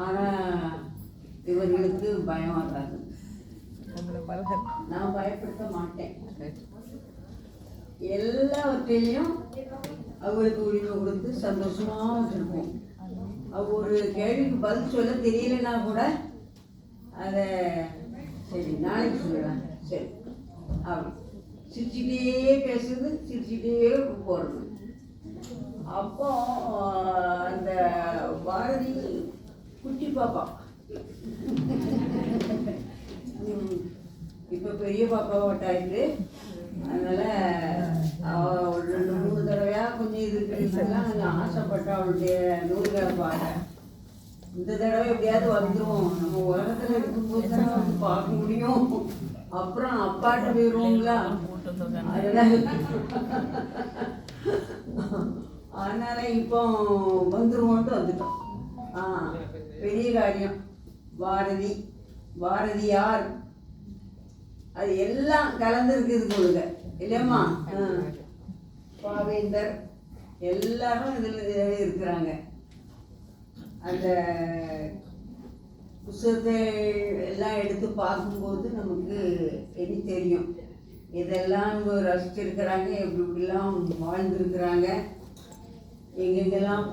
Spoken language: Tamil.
ஆனால் இவர்களுக்கு பயம் வராது. நான் பயப்படுத்த மாட்டேன். எல்லாவற்றையும் அவங்களுக்கு உரிமை கொடுத்து சந்தோஷமா வச்சுருப்போம். அவ ஒரு கேள்விக்கு பதில் சொல்ல தெரியலன்னா கூட அதை சரி நாளைக்கு சொல்லலாம் சரி. அப்படி. சிரிச்சுட்டே பேசுறது சிரிச்சுட்டே போகிறது அப்போ ஆஹ், அந்த பாரதி குட்டி பாப்பா இப்போ பெரிய பாப்பாவட்டாயிட்டு அதனால ஒரு ரெண்டு மூணு தடவையா கொஞ்சம் இதுக்குலாம் கொஞ்சம் ஆசைப்பட்டா அவளுடைய நூல்களை பாட இந்த தடவை எப்படியாவது வந்துடும் நம்ம உலகத்துல இருக்கும்போது தான் வந்து பார்க்க முடியும். அப்புறம் அப்பாட்ட போயிடுவோங்களா அதனால அதனால இப்போ வந்துருவோன்ட்டு வந்துட்டோம். ஆ பெரிய காரியம் பாரதி பாரதியார் அது எல்லாம் கலந்துருக்குது கொடுங்க இல்லையம்மா? பாவேந்தர். எல்லாரும் இதில் இருக்கிறாங்க. அந்த புஸ்தகத்தை எல்லாம் எடுத்து பார்க்கும்போது நமக்கு இனி தெரியும்? இதெல்லாம் ரசிச்சிருக்கிறாங்க? எப்படி இப்படிலாம் வாழ்ந்துருக்கிறாங்க? எங்கெங்கெல்லாம்